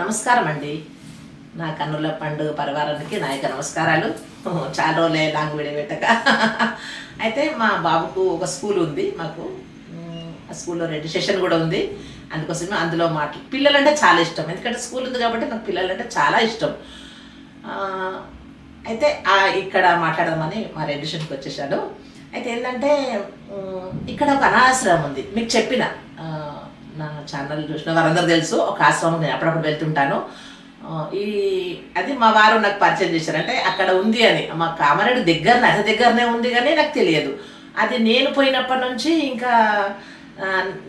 నమస్కారం అండి నా కన్నుల పండుగ పరివారానికి నా యొక్క నమస్కారాలు. చాలా రోజులే లాంగ్ వీడియో పెట్టక అయితే మా బాబుకు ఒక స్కూల్ ఉంది మాకు. ఆ స్కూల్లో రిజిస్ట్రేషన్ కూడా ఉంది. అందుకోసమే అందులో మాటలు పిల్లలంటే చాలా ఇష్టం. ఎందుకంటే స్కూల్ ఉంది కాబట్టి నాకు పిల్లలంటే చాలా ఇష్టం. అయితే ఇక్కడ మాట్లాడదామని మా రిజిస్ట్రేషన్కి వచ్చేసాడు అయితే ఏంటంటే ఇక్కడ ఒక అనాశ్రమం ఉంది. మీకు చెప్పిన నా ఛానల్ చూసిన వారందరూ తెలుసు. ఒక ఆశ్రమం నేను అప్పుడప్పుడు వెళ్తుంటాను. ఈ అది మా వారు నాకు పరిచయం చేశారంటే అక్కడ ఉంది అని. మా కామారెడ్డి దగ్గరనే అది దగ్గరనే ఉంది కానీ నాకు తెలియదు. అది నేను పోయినప్పటి నుంచి ఇంకా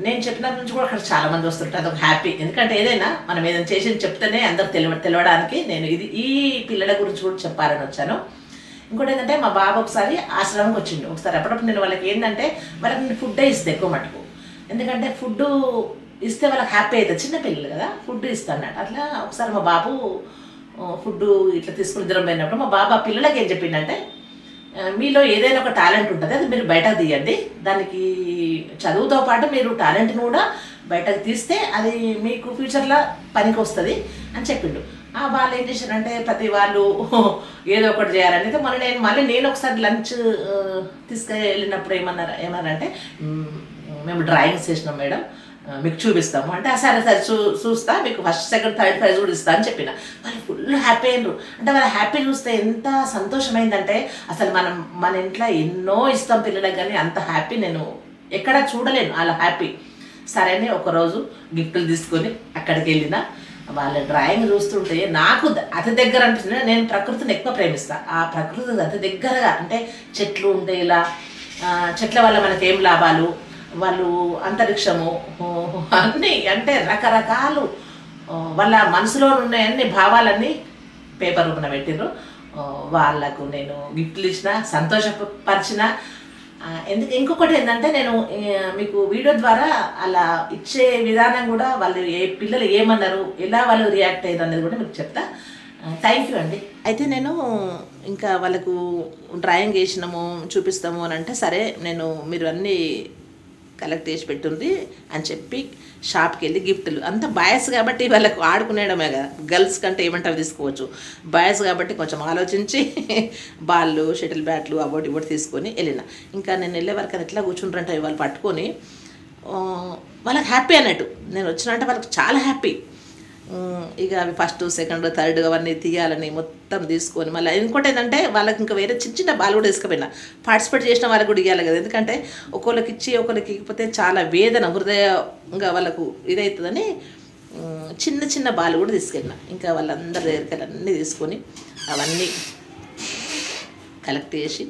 నేను చెప్పినప్పటి నుంచి కూడా అక్కడ చాలా మంది వస్తుంటారు. అదొక హ్యాపీ ఎందుకంటే ఏదైనా మనం ఏదైనా చేసి చెప్తేనే అందరు తెలివ తెలవడానికి నేను ఇది ఈ పిల్లల గురించి కూడా చెప్పాలని వచ్చాను. ఇంకోటి ఏంటంటే మా బాబు ఒకసారి ఆశ్రమంకి వచ్చిండు. ఒకసారి అప్పుడప్పుడు నేను వాళ్ళకి ఏంటంటే వాళ్ళకి ఫుడ్ ఫుడ్డే ఇస్తే ఎక్కువ మటుకు. ఎందుకంటే ఫుడ్ ఇస్తే వాళ్ళకి హ్యాపీ అవుతుంది. చిన్నపిల్లలు కదా ఫుడ్ ఇస్తాను అట్లా ఒకసారి మా బాబు ఫుడ్ ఇట్లా తీసుకుని దూరం పోయినప్పుడు మా బాబు ఆ పిల్లలకి ఏం చెప్పిండంటే మీలో ఏదైనా ఒక టాలెంట్ ఉంటుంది అది మీరు బయట తీయండి. దానికి చదువుతో పాటు మీరు టాలెంట్ని కూడా బయటకు తీస్తే అది మీకు ఫ్యూచర్లో పనికి వస్తుంది అని చెప్పిండు. ఆ వాళ్ళు ఏం చేశారంటే ప్రతి వాళ్ళు ఏదో ఒకటి చేయాలని అయితే మళ్ళీ నేను మళ్ళీ నేను ఒకసారి లంచ్ తీసుకెళ్ళినప్పుడు ఏమన్నారు ఏమన్నారంటే మేము డ్రాయింగ్స్ చేసినాం మేడం. మీకు చూపిస్తాము. అంటే సరే సరే చూ చూస్తా మీకు ఫస్ట్ సెకండ్ థర్డ్ ప్రైజ్ కూడా ఇస్తా అని చెప్పిన. వాళ్ళు ఫుల్ హ్యాపీ అయినరు. అంటే వాళ్ళ హ్యాపీ చూస్తే ఎంత సంతోషమైందంటే అసలు మనం మన ఇంట్లో ఎన్నో ఇస్తాం పిల్లలకు కానీ అంత హ్యాపీ నేను ఎక్కడ చూడలేను వాళ్ళ హ్యాపీ సరే అని ఒకరోజు గిఫ్ట్లు తీసుకొని అక్కడికి వెళ్ళిన. వాళ్ళ డ్రాయింగ్ చూస్తుంటే నాకు అతి దగ్గర అంటే నేను ప్రకృతిని ఎక్కువ ప్రేమిస్తాను ఆ ప్రకృతి అతి దగ్గరగా అంటే చెట్లు ఉంటే ఇలా చెట్ల వల్ల మనకేం లాభాలు? వాళ్ళు అంతరిక్షము అన్నీ అంటే రకరకాలు వాళ్ళ మనసులో ఉన్న అన్ని భావాలన్నీ పేపర్ రూపన పెట్టిండ్రు వాళ్ళకు నేను గిఫ్ట్లు ఇచ్చిన సంతోషపరిచిన ఎందుకు ఇంకొకటి ఏంటంటే నేను మీకు వీడియో ద్వారా అలా ఇచ్చే విధానం కూడా వాళ్ళు ఏ పిల్లలు ఏమన్నారు ఎలా వాళ్ళు రియాక్ట్ అయ్యారు అనేది కూడా మీకు చెప్తా. థ్యాంక్ యూ అండి. అయితే నేను ఇంకా వాళ్ళకు డ్రాయింగ్ వేసినాము చూపిస్తాము అని అంటే సరే నేను మీరు అన్నీ కలెక్ట్ చేసి పెట్టుంది అని చెప్పి షాప్కి వెళ్ళి గిఫ్ట్లు అంత బాయ్స్ కాబట్టి వాళ్ళకు ఆడుకునేయడమే కదా. గర్ల్స్ కంటే ఏమంటారు తీసుకోవచ్చు. బాయ్స్ కాబట్టి కొంచెం ఆలోచించి బాళ్ళు షటిల్ బ్యాట్లు అవోటి ఇవోటి తీసుకొని వెళ్ళిన. ఇంకా నేను వెళ్ళే వరకు అది ఎట్లా కూర్చుంటారంటే వాళ్ళు పట్టుకొని వాళ్ళకి హ్యాపీ అన్నట్టు. నేను వచ్చినంటే వాళ్ళకి చాలా హ్యాపీ ఇక అవి ఫస్ట్ సెకండ్ థర్డ్ అవన్నీ తీయాలని మొత్తం తీసుకొని మళ్ళీ ఇంకోటి ఏంటంటే వాళ్ళకి ఇంకా వేరే చిన్న చిన్న బాల్ కూడా తీసుకుపోయినా పార్టిసిపేట్ చేసిన వాళ్ళకి కూడా ఇవ్వాలి కదా. ఎందుకంటే ఒకళ్ళకి ఇచ్చి ఒకరికి ఇకపోతే చాలా వేదన హృదయంగా వాళ్ళకు ఇదవుతుందని చిన్న చిన్న బాల్ కూడా తీసుకెళ్ళిన. ఇంకా వాళ్ళందరి దగ్గరికి అన్నీ తీసుకొని అవన్నీ కలెక్ట్ చేసి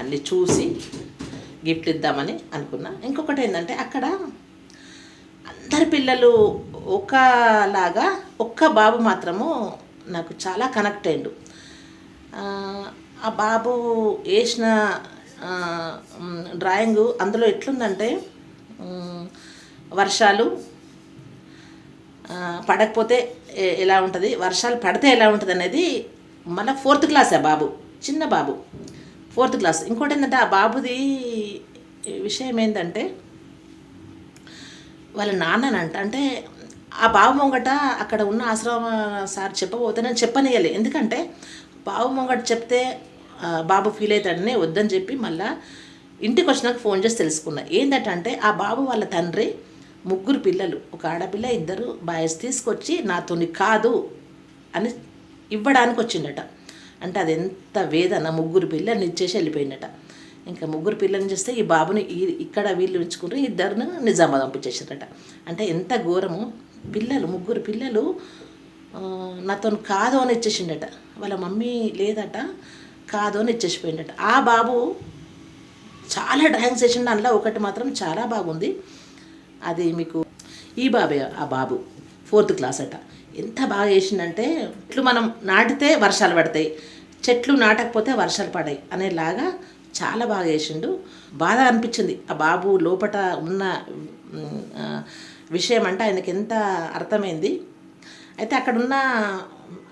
అన్నీ చూసి గిఫ్ట్ ఇద్దామని అనుకున్నా. ఇంకొకటి ఏంటంటే అక్కడ అందరి పిల్లలు ఒకలాగా ఒక్క బాబు మాత్రము నాకు చాలా కనెక్ట్ అయిండు. ఆ, బాబు వేసిన డ్రాయింగ్ అందులో ఎట్లుందంటే వర్షాలు పడకపోతే ఎలా ఉంటుంది వర్షాలు పడితే ఎలా ఉంటుంది అనేది మళ్ళీ ఫోర్త్ క్లాస్ ఆ బాబు చిన్న బాబు. ఫోర్త్ క్లాస్ ఇంకోటి ఏంటంటే ఆ బాబుది విషయం ఏంటంటే వాళ్ళ నాన్ననంట అంటే ఆ బావు ముంగట అక్కడ ఉన్న ఆశ్రమ సార్ చెప్పబోతే నేను చెప్పనియలే. ఎందుకంటే బావు ముంగట చెప్తే బాబు ఫీల్ అవుతాడని వద్దని చెప్పి మళ్ళా ఇంటికి వచ్చినాక ఫోన్ చేసి తెలుసుకున్నా. ఏంటంటే ఆ బాబు వాళ్ళ తండ్రి ముగ్గురు పిల్లలు. ఒక ఆడపిల్ల ఇద్దరు బాయ్స్ తీసుకొచ్చి నాతోని కాదు అని ఇవ్వడానికి వచ్చిండట అంటే అది ఎంత వేదన. ముగ్గురు పిల్లల్ని ఇచ్చేసి వెళ్ళిపోయిందట. ఇంకా ముగ్గురు పిల్లల్ని చేస్తే ఈ బాబుని ఇక్కడ వీళ్ళు ఉంచుకుని ఇద్దరును నిజామాబాద్ పంపించేసారట అంటే ఎంత ఘోరము. పిల్లలు ముగ్గురు పిల్లలు నాతోని నాతో కాదు అని ఇచ్చేసిండట. వాళ్ళ మమ్మీ లేదట కాదు అని ఇచ్చేసిపోయిండట. ఆ బాబు చాలా డ్రాయింగ్స్ వేసిండు. అందులో ఒకటి మాత్రం చాలా బాగుంది. అది మీకు ఈ బాబే ఆ బాబు ఫోర్త్ క్లాస్ అట. ఎంత బాగా వేసిండంటే చెట్లు మనం నాటితే వర్షాలు పడతాయి. చెట్లు నాటకపోతే వర్షాలు పడాయి అనేలాగా చాలా బాగా వేసిండు. బాధ అనిపించింది. ఆ బాబు లోపట ఉన్న విషయం అంటే ఆయనకి ఎంత అర్థమైంది. అయితే అక్కడున్న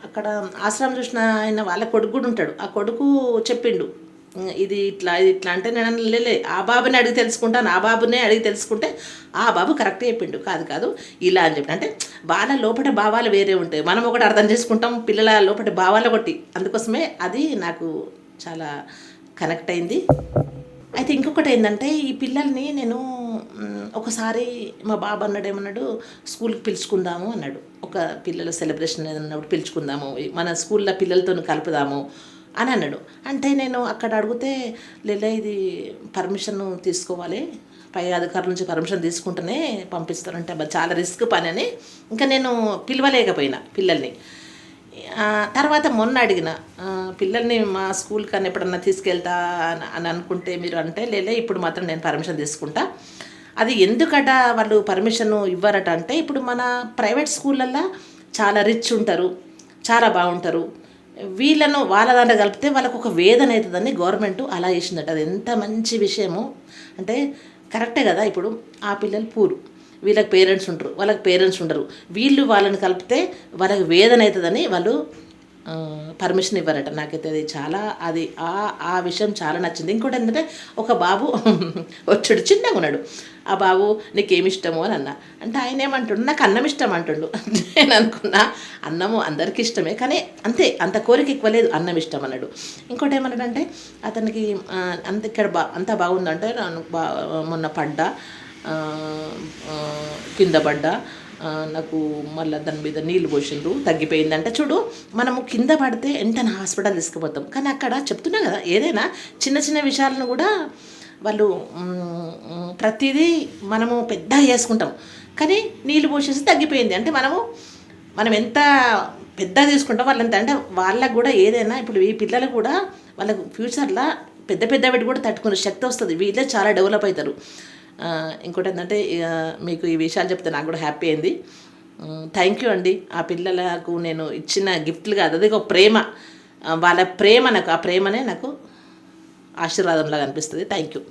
అక్కడ ఆశ్రమం చూసిన ఆయన వాళ్ళ కొడుకు కూడా ఉంటాడు. ఆ కొడుకు చెప్పిండు ఇది ఇట్లా ఇది ఇట్లా అంటే నేను లేలే ఆ బాబుని అడిగి తెలుసుకుంటాను ఆ బాబునే అడిగి తెలుసుకుంటే ఆ బాబు కరెక్ట్ చెప్పిండు. కాదు కాదు ఇలా అని చెప్పి అంటే వాళ్ళ లోపల భావాలు వేరే ఉంటాయి. మనం ఒకటి అర్థం చేసుకుంటాం పిల్లల లోపల భావాలు ఒకటి. అందుకోసమే అది నాకు చాలా కనెక్ట్ అయింది. అయితే ఇంకొకటి ఏంటంటే ఈ పిల్లల్ని నేను ఒకసారి మా బాబు అన్నాడు ఏమన్నాడు స్కూల్కి పిలుచుకుందాము అన్నాడు. ఒక పిల్లల సెలబ్రేషన్ అన్నప్పుడు పిలుచుకుందాము మన స్కూల్లో పిల్లలతో కలుపుదాము అని అన్నాడు. అంటే నేను అక్కడ అడిగితే లేదా ఇది పర్మిషన్ తీసుకోవాలి పై అధికారుల నుంచి పర్మిషన్ తీసుకుంటేనే పంపిస్తారంటే చాలా రిస్క్ పని అని. ఇంకా నేను పిలవలేకపోయినా పిల్లల్ని. తర్వాత మొన్న అడిగిన పిల్లల్ని మా స్కూల్ కానీ ఎప్పుడన్నా తీసుకెళ్తా అని అని అనుకుంటే మీరు అంటే లేదా ఇప్పుడు మాత్రం నేను పర్మిషన్ తీసుకుంటా అది ఎందుకట వాళ్ళు పర్మిషన్ ఇవ్వరట అంటే ఇప్పుడు మన ప్రైవేట్ స్కూళ్ళల్లో చాలా రిచ్ ఉంటారు చాలా బాగుంటారు. వీళ్ళను వాళ్ళ దాంట్లో కలిపితే వాళ్ళకు ఒక వేదన అవుతుందని గవర్నమెంట్ అలా చేసిందట. అది ఎంత మంచి విషయము అంటే కరెక్టే కదా ఇప్పుడు ఆ పిల్లలు పూరు. వీళ్ళకి పేరెంట్స్ ఉంటారు వాళ్ళకి పేరెంట్స్ ఉండరు. వీళ్ళు వాళ్ళని కలిపితే వాళ్ళకి వేదన అవుతుందని వాళ్ళు పర్మిషన్ ఇవ్వరట. నాకైతే అది చాలా అది ఆ ఆ విషయం చాలా నచ్చింది. ఇంకోటి ఏంటంటే ఒక బాబు వచ్చాడు చిన్నగా ఉన్నాడు. ఆ బాబు నీకేమి ఇష్టము? అని అన్న. అంటే ఆయన ఏమంటుండు నాకు అన్నం ఇష్టం అంటుండు. నేను అనుకున్నా అన్నము అందరికీ ఇష్టమే కానీ అంతే అంత కోరిక ఎక్కువ లేదు అన్నం ఇష్టం అన్నాడు. ఇంకోటి ఏమన్నాడంటే అతనికి అంత ఇక్కడ బా అంతా బాగుందంటే నన్ను బా మొన్న పడ్డా కింద పడ్డా. నాకు మళ్ళీ దాని మీద నీళ్ళు పోసిండ్రు తగ్గిపోయిందంటే. చూడు మనము కింద పడితే వెంటనే హాస్పిటల్ తీసుకుపోతాం. కానీ అక్కడ చెప్తున్నా కదా ఏదైనా చిన్న చిన్న విషయాలను కూడా వాళ్ళు ప్రతిదీ మనము పెద్ద చేసుకుంటాం. కానీ నీళ్ళు పోసేసి తగ్గిపోయింది. అంటే మనము మనం ఎంత పెద్ద తీసుకుంటాం వాళ్ళంత అంటే వాళ్ళకు కూడా ఏదైనా ఇప్పుడు ఈ పిల్లలు కూడా వాళ్ళకు ఫ్యూచర్లో పెద్ద పెద్ద పెట్టి కూడా తట్టుకునే శక్తి వస్తుంది. వీళ్ళే చాలా డెవలప్ అవుతారు. ఇంకోటి ఏంటంటే ఇక మీకు ఈ విషయాలు చెప్తే నాకు కూడా హ్యాపీ అయింది. థ్యాంక్ యూ అండి. ఆ పిల్లలకు నేను ఇచ్చిన గిఫ్ట్లు కాదు అది ఒక ప్రేమ. వాళ్ళ ప్రేమ నాకు ఆ ప్రేమనే నాకు ఆశీర్వాదంలాగా అనిపిస్తుంది. Thank you